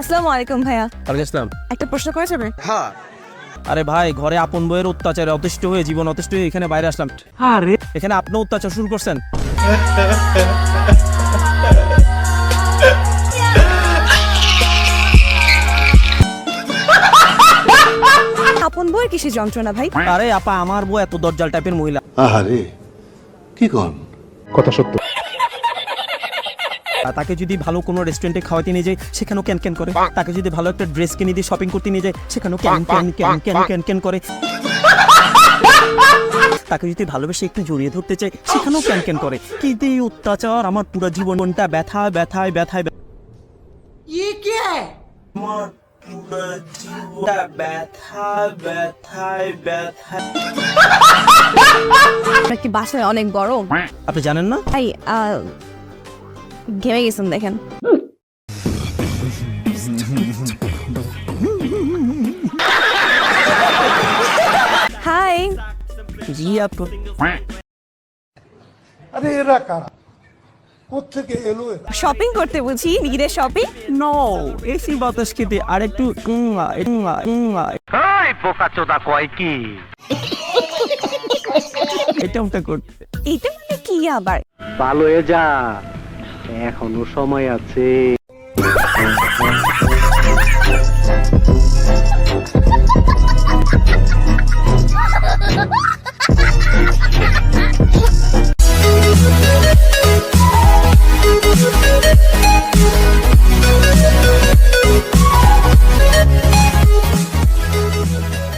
আসসালামু আলাইকুম ভাইয়া। ওয়ালাইকুম আসসালাম। একটা প্রশ্ন করা যাবে? আরে ভাই ঘরে আপন বইয়ের অত্যাচারে অতিষ্ঠ হয়ে জীবন অতিষ্ঠ হয়ে এখানে বাইরে আসলাম। আরে। এখানে আপনি অত্যাচার শুরু করছেন। আপন বইয়ের কিসের যন্ত্রণা ভাই? আরে আপা আমার বউ এত দরজাল টাইপের মহিলা। আহারে কি কন? আর তাকে যদি ভালো কোনো রেস্টুরেন্টে খাওয়াতে নিয়ে যায় সেখানেও ক্যান ক্যান করে। তাকে যদি ভালো একটা ড্রেস কিনে দিয়ে শপিং করতে নিয়ে যায় সেখানেও ক্যান ক্যান ক্যান ক্যান ক্যান ক্যান করে। তাকে যদি ভালোবেসে একটু জড়িয়ে ধরতে চাই সেখানেও ক্যান ক্যান করে। কিন্তু এই অত্যাচার আমার পুরো জীবনটা ব্যথা ব্যথায় ব্যথায় ব্যথায়- আমার পুরো জীবনটা ব্যথা ব্যথায় ব্যথায়। আপনার কি বাসায় অনেক গরম? আপনি জানেন না? ঘেমে গেছেন দেখেন। হাই। জি আপু আরে এরা কারা? কোথেকে এলো এরা? শপিং করতে বুঝি ঈদের শপিং? নো এসি বাতাস খেতে আর একটু উম, আ, উম, আ, উম, আ। এটা ওটা করতে। এটা মানে কি আবার? ভালো হয়ে যা। এখনও সময় আছে।